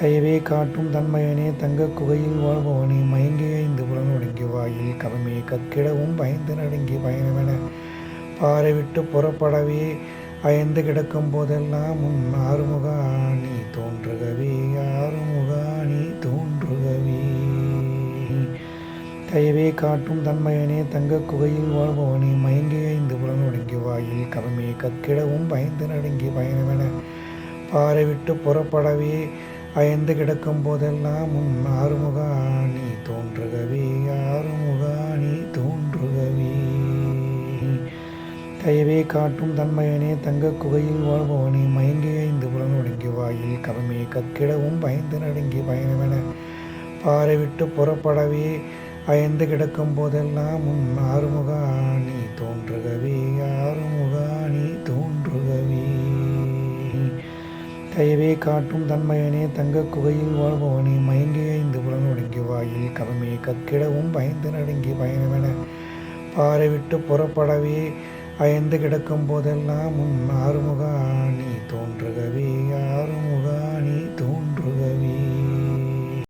தயவே காட்டும் தன்மையனே தங்க குகையில் வாழ்பவனே மயங்கி ஐந்து புலனொடுங்கி வாயில் கவமே கக்கிடவும் பயந்து நடுங்கி பயணமென பாறை விட்டு புறப்படவே அயந்து கிடக்கும் போதெல்லாம் உன் ஆறுமுகா நீ தோன்றுகவே ஆறுமுகா நீ தோன்றுகவே. தயவே காட்டும் தன்மையனே தங்க குகையில் வாழ்பவனே மயங்கி ஐந்து புலனொடுங்கி வாயில் கவமே கக்கிடவும் பயந்து நடுங்கி பயணமென பாறை விட்டு புறப்படவே அயந்து கிடக்கும் போதெல்லாம் உன் ஆறுமுகா நீ தோன்றுகவே ஆறுமுகா நீ தோன்றுகவே. தயவே காட்டும் தன்மையனே தங்க குகையில் வாழ்பவனே மயங்கி ஐந்து புலனொடுங்கி வாயில் கருமையை கக்கிடவும் பயந்து நடுங்கி பயணமென பாறை விட்டு புறப்படவே அயந்து கிடக்கும் போதெல்லாம் உன் ஆறுமுகா நீ தயவே காட்டும் தன்மையனே தங்கக் குகையில் வாழ்பவனே மயங்கி ஐந்து புலனொடுங்கி வாயில் கவமே கக்கிடவும் பயந்து நடுங்கி பயணமென பாறை விட்டு புறப்படவே அயந்து கிடக்கும் போதெல்லாம் உன் ஆறுமுக நீ